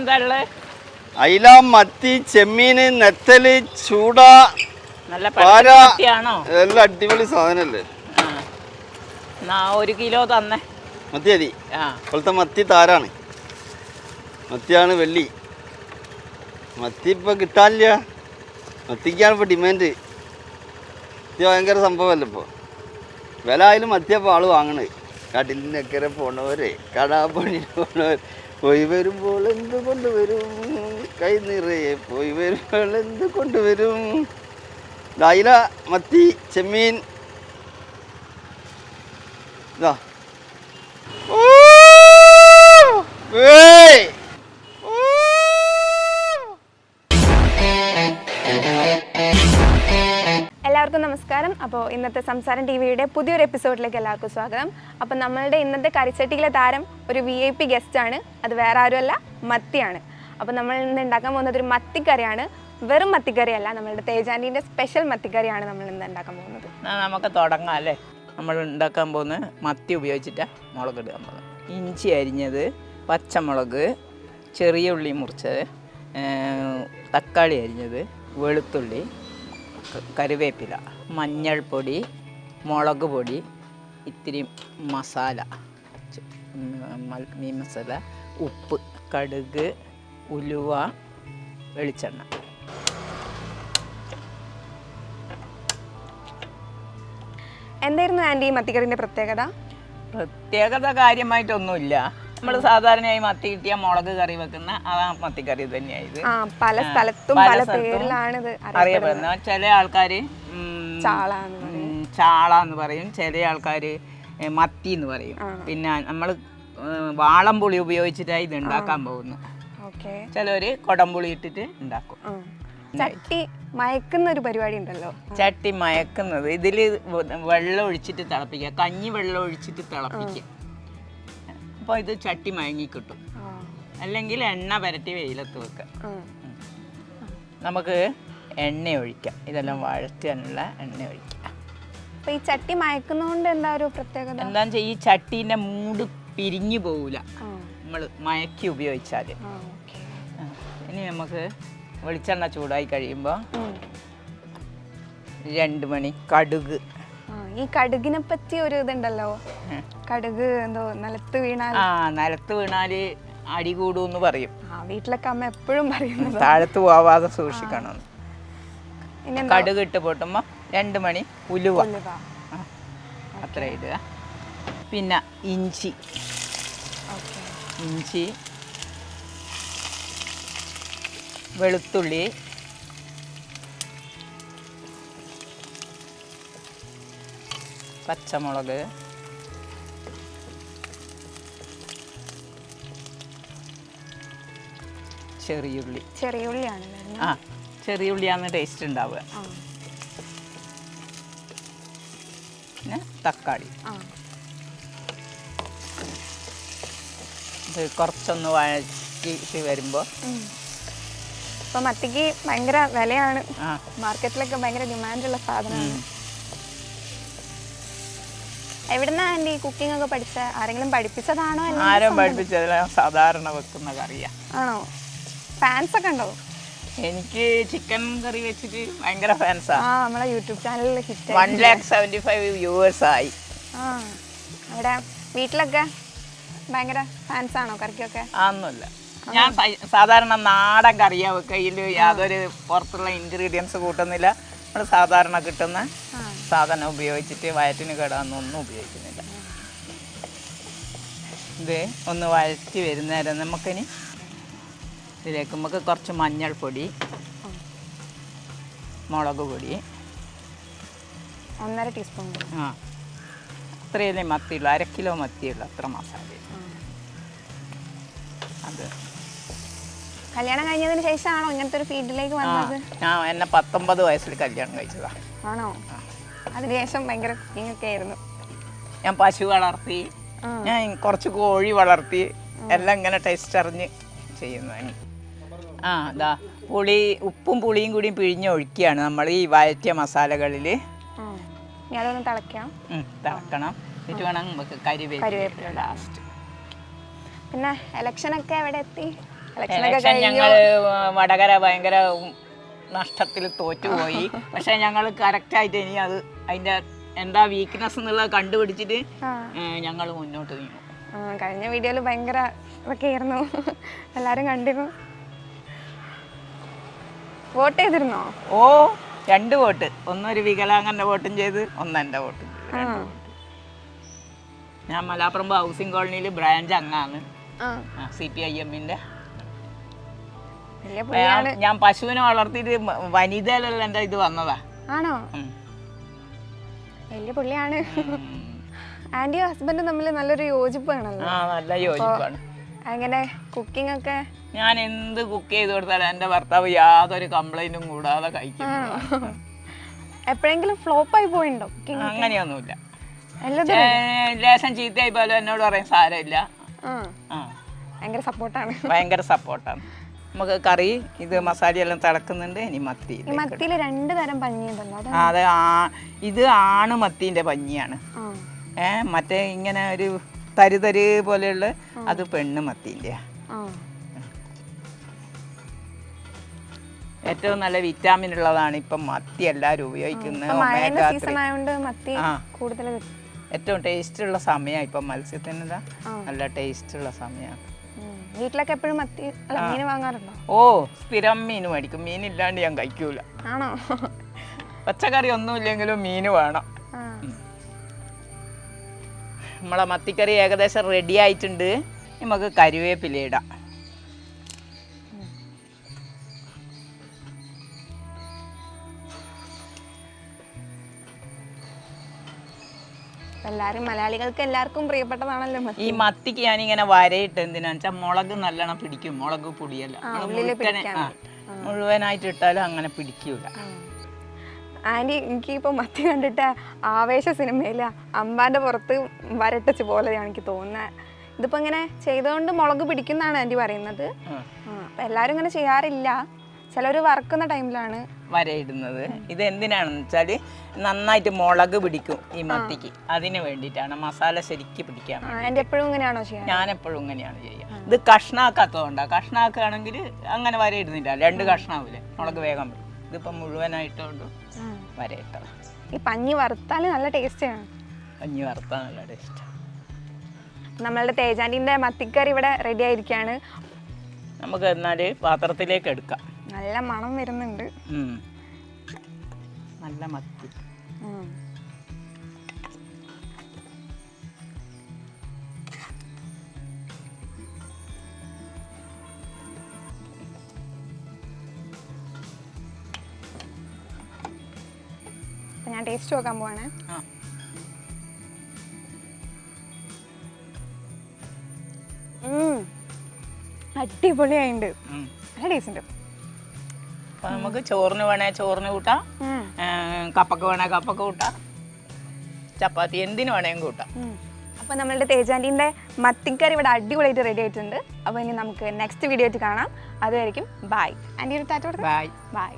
എന്താ ഉള്ളത് അയില മത്തി ചെമ്മീന് നെത്തൽ ചൂട നല്ല പാര. എല്ലാം അടിപൊളി സാധനല്ലേ ഒരു കിലോ തന്നെ. മത്തി മതി ഇപ്പോഴത്തെ മത്തി താരാണ്. മത്തിയാണ് വെള്ളി. മത്തി ഇപ്പൊ കിട്ടാനില്ല. മത്തിക്കാണ് ഇപ്പൊ ഡിമാൻഡ്. മത്തി ഭയങ്കര സംഭവമല്ല ഇപ്പോൾ വില ആയാലും മത്തിയപ്പോൾ ആൾ വാങ്ങണത്. കടലിനക്കരെ പോണവരെ കടാപ്പണി പോണവർ പോയി വരുമ്പോൾ എന്ത് കൊണ്ടുവരും? കൈ നിറയെ പോയി വരുമ്പോൾ എന്ത് കൊണ്ടുവരും? ഡൈല മത്തി ചെമ്മീൻ. ഇതാ ഓ! നമസ്കാരം. അപ്പോൾ ഇന്നത്തെ സംസാരം ടി വിയുടെ പുതിയൊരു എപ്പിസോഡിലേക്ക് എല്ലാവർക്കും സ്വാഗതം. അപ്പോൾ നമ്മളുടെ ഇന്നത്തെ കരിച്ചട്ടിയിലെ താരം ഒരു വി ഐ പി ഗസ്റ്റാണ് അത് വേറെ ആരുമല്ല മത്തിയാണ്. അപ്പോൾ നമ്മൾ ഇന്ന് ഉണ്ടാക്കാൻ പോകുന്നത് ഒരു മത്തിക്കറിയാണ്. വെറും മത്തിക്കറിയല്ല നമ്മളുടെ തേജാന്റീന്റെ സ്പെഷ്യൽ മത്തിക്കറിയാണ് നമ്മൾ ഇന്ന് ഉണ്ടാക്കാൻ പോകുന്നത്. നമുക്ക് തുടങ്ങാം അല്ലേ? നമ്മൾ ഉണ്ടാക്കാൻ പോകുന്ന മത്തി ഉപയോഗിച്ചിട്ടാണ് മുളക് ഇടാൻ പോകുന്നത് ഇഞ്ചി അരിഞ്ഞത് പച്ചമുളക് ചെറിയ ഉള്ളി മുറിച്ചത് തക്കാളി അരിഞ്ഞത് വെളുത്തുള്ളി കറിവേപ്പില മഞ്ഞൾപ്പൊടി മുളക് പൊടി ഇത്തിരി മസാല മീൻ മസാല ഉപ്പ് കടുക് ഉലുവ വെളിച്ചെണ്ണ. എന്തായിരുന്നു ആന്റി മത്തിക്കറിന്റെ പ്രത്യേകത? പ്രത്യേകത കാര്യമായിട്ടൊന്നുമില്ല. നമ്മൾ സാധാരണയായി മത്തി കിട്ടിയ മുളക് കറി വെക്കുന്ന ആ മത്തിക്കറി തന്നെയായത്. പല സ്ഥലത്തും പല പേരിലാണ് സ്ഥലത്തും അറിയപ്പെടുന്നത്. അറിയപ്പെടുന്ന ചില ആൾക്കാർ ചാള എന്ന് പറയും. ചില ആൾക്കാർ മത്തി എന്ന് പറയും. പിന്നെ നമ്മൾ വാളംപുളി ഉപയോഗിച്ചിട്ടാണ് ഇത് ഉണ്ടാക്കാൻ പോകുന്നത് ചിലവര് കൊടംപുളി ഇട്ടിട്ട് ഉണ്ടാക്കും. ചട്ടി മയക്കുന്ന ഒരു പരിപാടി ഉണ്ടല്ലോ. ചട്ടി മയക്കുന്നത്. ഇതിൽ വെള്ളം ഒഴിച്ചിട്ട് തിളപ്പിക്കുക. കഞ്ഞി വെള്ളം ഒഴിച്ചിട്ട് തിളപ്പിക്കുക. അപ്പോൾ ഇത് ചട്ടി മയങ്ങി കിട്ടും. അല്ലെങ്കിൽ എണ്ണ പുരട്ടി വെയിലത്ത് വെക്കുക നമുക്ക് എണ്ണ ഒഴിക്കാം. ഇതെല്ലാം വഴറ്റാനുള്ള എണ്ണ ഒഴിക്കാം. അപ്പോൾ ഈ ചട്ടി മയക്കുന്നതുകൊണ്ട് എന്താ ഒരു പ്രത്യേകത? എന്താണെന്ന് വെച്ചാൽ ഈ ചട്ടീന്റെ മൂട് പിരിഞ്ഞു പോവില്ല നമ്മൾ മയക്കി ഉപയോഗിച്ചാൽ ഇനി നമുക്ക് വെളിച്ചെണ്ണ ചൂടായി കഴിയുമ്പോൾ. രണ്ട് മണി കടുക്. ഈ കടുകിനെ പറ്റി ഒരു ഇതുണ്ടല്ലോ. കടുക് എന്തോ നിലത്ത് വീണാൽ ആ നിലത്ത് വീണാൽ അടി കൂടുമെന്ന് പറയും. ആ വീട്ടിലൊക്കെ അമ്മ എപ്പോഴും പറയുന്നത്. താഴത്ത് പോവാതെ സൂക്ഷിക്കണം. ഇനി എന്താ? കടുക് ഇട്ട് പൊട്ടുമ്പോൾ രണ്ട് മണി ഉലുവ. ഉലുവ. അത്ര ഇടുക. പിന്നെ ഇഞ്ചി. Okay. ഇഞ്ചി. വെളുത്തുള്ളി. പച്ചമുളക്. ചെറിയുള്ളി ചെറിയുള്ളിയാണ് ആ ചെറിയുള്ളിയാണ് ടേസ്റ്റ് ഉണ്ടാവുക. പിന്നെ തക്കാളി. ഇത് കുറച്ചൊന്ന് വഴക്കി വരുമ്പോൾ ഇപ്പം മത്തിക്ക് ഭയങ്കര വിലയാണ്. മാർക്കറ്റിലൊക്കെ ഭയങ്കര ഡിമാൻഡുള്ള സാധനമാണ്. എവിടുന്നാണ് ഈ കുക്കിംഗ് ഒക്കെ പഠിച്ച ആരെങ്കിലും പഠിപ്പിച്ചതാണോ? ആരും പഠിപ്പിച്ചതല്ല സാധാരണ വെക്കുന്ന കറിയാ. ആണോ? ഫാൻസ് ഒക്കെ ഉണ്ടോ? എനിക്ക് ചിക്കൻ കറി വെച്ചിട്ട് ഭയങ്കര ഫാൻസാ ആ. നമ്മളെ യൂട്യൂബ് ചാനലിൽ hit one lakh seventy five viewers ആയി. ആ അവിടെ വീട്ടിലൊക്കെ ഭയങ്കര ഫാൻസ് ആണോ കറിക്കൊക്കെ? ആന്നല്ല ഞാൻ സാധാരണ നാടൻ കറിയാ വെക്കുക യാതൊരു പുറത്തുള്ള ഇൻഗ്രീഡിയൻസ് കൂട്ടുന്നില്ല. നമ്മൾ സാധാരണ കിട്ടുന്ന സാധനം ഉപയോഗിച്ചിട്ട് വയറ്റിന് കേടാന്നൊന്നും ഉപയോഗിക്കുന്നില്ല. ഇത് ഒന്ന് വഴറ്റി വരുന്നേരം നമുക്കിനി ഇതിലേക്ക് നമുക്ക് കുറച്ച് മഞ്ഞൾപ്പൊടി മുളക് പൊടി. ഒന്നര ടീസ്പൂൺ ആ. അത്രയല്ലേ മത്തിയുള്ളൂ. അര കിലോ മത്തിയുള്ളൂ അത്ര മസാല. അത്. കല്യാണം കഴിഞ്ഞതിന് ശേഷമാണോ ഇങ്ങനത്തെ ഒരു ഫീൽഡിലേക്ക് വന്നത്? ആ എന്നെ പത്തൊമ്പത് വയസ്സിൽ കല്യാണം കഴിച്ചതാ. ആണോ? അതിനുശേഷം ഭയങ്കര കുക്കിങ്ങൊക്കെ ആയിരുന്നു. ഞാൻ പശു വളർത്തി ഞാൻ കുറച്ച് കോഴി വളർത്തി എല്ലാം ഇങ്ങനെ ടേസ്റ്റ് അറിഞ്ഞ് ചെയ്യുന്നതാണ്. ആ ഇതാ പുളി ഉപ്പും പുളിയും കൂടി പിഴിഞ്ഞ് പിഴിഞ്ഞൊഴിക്കുകയാണ് നമ്മൾ ഈ വഴറ്റിയ മസാലകളിൽ. തിളക്കണം. എന്നിട്ട് വേണം നമുക്ക് കരിവേപ്പില ലാസ്റ്റ് പിന്നെ ഇലക്ഷനൊക്കെ എവിടെ എത്തി? ഞങ്ങൾ വടകര ഭയങ്കര നഷ്ടത്തിൽ തോറ്റുപോയി. പക്ഷെ ഞങ്ങൾ കറക്റ്റായിട്ട് ഇനി അത് അതിന്റെ എന്താ വീക്ക്നെസ് എന്നുള്ളത് കണ്ടുപിടിച്ചിട്ട് ഞങ്ങൾ മുന്നോട്ട് നീങ്ങും. കഴിഞ്ഞ വീഡിയോയിൽ ഭയങ്കര ഇതൊക്കെ ആയിരുന്നു. എല്ലാവരും കണ്ടിരുന്നു. വോട്ട് ചെയ്തിരുന്നോ? ഓ രണ്ട് വോട്ട്. ഒന്നൊരു വികലാംഗന്റെ വോട്ടും ചെയ്ത് ഒന്നെന്റെ വോട്ടും ചെയ്ത്. ആ. ഞാൻ മലാപ്പറമ്പ് ഹൗസിംഗ് കോളനിയിൽ ബ്രാഞ്ച് അങ്ങാണ്. ആ. സി പി ഐ എമ്മിന്റെ. വലിയ പുള്ളിയാണ് ഞാൻ പശുവിനെ വളർത്തിട്ട് മ- വനിതയിലുള്ള എന്റെ ഇത് വന്നതാ. ആണോ? ഉം. വലിയ പുള്ളിയാണ് ഉം. ആന്റിയും ഹസ്ബൻഡും തമ്മിൽ നല്ലൊരു യോജിപ്പാണല്ലോ. ആ നല്ല യോജിപ്പാണ്. അങ്ങനെ കുക്കിംഗ് ഒക്കെ ഞാൻ എന്ത് കുക്ക് ചെയ്ത് കൊടുത്താലും എന്റെ ഭർത്താവ് യാതൊരു കംപ്ലൈന്റും കൂടാതെ കഴിക്കും. എപ്പോഴെങ്കിലും ഫ്ലോപ്പ് ആയി പോയിണ്ടോ അങ്ങനെയൊന്നുമില്ല. ലേശം ചീത്തയായി പോലും എന്നോട് പറയും സാരമില്ല. ഭയങ്കര സപ്പോർട്ടാണ് ഭയങ്കര സപ്പോർട്ടാണ് നമുക്ക് കറി ഇത് മസാല എല്ലാം തിളക്കുന്നുണ്ട് ഇനി മത്തി മത്തിയിൽ രണ്ട് തരം പഞ്ഞിയുണ്ടല്ലോ അതെ ഇത് ആണ് മത്തിന്റെ പഞ്ഞിയാണ്. ഏഹ് മറ്റേ ഇങ്ങനെ ഒരു തരുതര് പോലെയുള്ള അത് പെണ്ണ് മത്തീന്റെ ഏറ്റവും നല്ല വിറ്റാമിൻ ഉള്ളതാണ് ഇപ്പം മത്തി എല്ലാവരും ഉപയോഗിക്കുന്നത്. ഏറ്റവും ടേസ്റ്റ് ഉള്ള സമയമാണ് ഇപ്പം മത്സ്യത്തിന് നല്ല ടേസ്റ്റ് ഉള്ള സമയമാണ്. വീട്ടിലൊക്കെ എപ്പോഴും മത്തി മീൻ വാങ്ങാറുണ്ടോ? ഓ സ്ഥിരം മീൻ മേടിക്കും. മീനില്ലാണ്ട് ഞാൻ കഴിക്കൂല. ആണോ? പച്ചക്കറി ഒന്നുമില്ലെങ്കിലും മീൻ വേണം. നമ്മളെ മത്തിക്കറി ഏകദേശം റെഡി ആയിട്ടുണ്ട്. നമുക്ക് കരുവേപ്പില ഇടാം. എല്ലാരും മലയാളികൾക്ക് എല്ലാവർക്കും പ്രിയപ്പെട്ടതാണല്ലോ മത്തി. ഈ മത്തിക്ക് ഇങ്ങനെ വരയിട്ട് എന്തിനാന്ന് വെച്ചാൽ മുളക് നല്ലോണം പിടിക്കും. മുളക് പൊടിയല്ല. നമ്മൾ ഉള്ളിൽ മുഴുക്കനെ- പിടിക്കാൻ ആ, മുഴുവനായിട്ട് ഇട്ടാലും അങ്ങനെ പിടിക്കൂല. ആന്റി എനിക്ക് ഇപ്പൊ മത്തി കണ്ടിട്ട് ആവേശ സിനിമയില അമ്പാന്റെ പുറത്ത് വരട്ടച്ച് പോലെയാണ് എനിക്ക് തോന്നുന്നത് ഇതിപ്പോ ഇങ്ങനെ ചെയ്തുകൊണ്ട് മുളക് പിടിക്കുന്നാണ് ആന്റി പറയുന്നത്. ആ, ആ, അപ്പൊ എല്ലാരും ഇങ്ങനെ ചെയ്യാറില്ല. ചിലർ വറക്കുന്ന ടൈമിലാണ്. വരയിടുന്നത്. ഇത് എന്തിനാണെന്ന് വെച്ചാൽ നന്നായിട്ട് മുളക് പിടിക്കും ഈ മത്തിക്ക്. അതിന് വേണ്ടിയിട്ടാണ് മസാല ശരിക്ക് പിടിക്കാൻ. എപ്പോഴും ഇങ്ങനെയാണോ ഞാൻ എപ്പോഴും ഇങ്ങനെയാണ് ചെയ്യുക. ഇത് കഷ്ണാക്കാത്തതുകൊണ്ടാണ് കഷ്ണാക്കുകയാണെങ്കിൽ അങ്ങനെ വരയിടുന്നില്ല. രണ്ട് കഷ്ണാവില്ലേ മുളക് വേഗം വരും. ഇതിപ്പം മുഴുവനായിട്ടുണ്ട് ആ. വരയിട്ടത്. ഈ പഞ്ഞി വറുത്താൽ നല്ല ടേസ്റ്റാണ്. പഞ്ഞി വറുത്താൽ നല്ല ടേസ്റ്റ്. നമ്മളുടെ തേജാന്റിന്റെ മത്തിക്കറി ഇവിടെ റെഡി ആയിരിക്കാണ്. നമുക്ക് എന്നാൽ പാത്രത്തിലേക്ക് എടുക്കാം. നല്ല മണം വരുന്നുണ്ട്. നല്ല മത്തി. ഞാൻ ടേസ്റ്റ് നോക്കാൻ പോവാണ്. അടിപൊളിയായിട്ടുണ്ട്. നല്ല ടേസ്റ്റ് ഉണ്ട്. അപ്പം നമുക്ക് ചോറിന് വേണേ ചോറിന് കൂട്ടാം. കപ്പക്ക് വേണേ കപ്പക്ക് കൂട്ടാം. ചപ്പാത്തി എന്തിനു വേണേലും കൂട്ടാം. അപ്പോൾ നമ്മളുടെ തേജാന്റീന്റെ മത്തിക്കറി ഇവിടെ അടിപൊളിയായിട്ട് റെഡി ആയിട്ടുണ്ട്. അപ്പോൾ ഇനി നമുക്ക് നെക്സ്റ്റ് വീഡിയോ ആയിട്ട് കാണാം. അതുവരെയും ബൈ ആന്റി ഒരു ടാറ്റ ബൈ ബൈ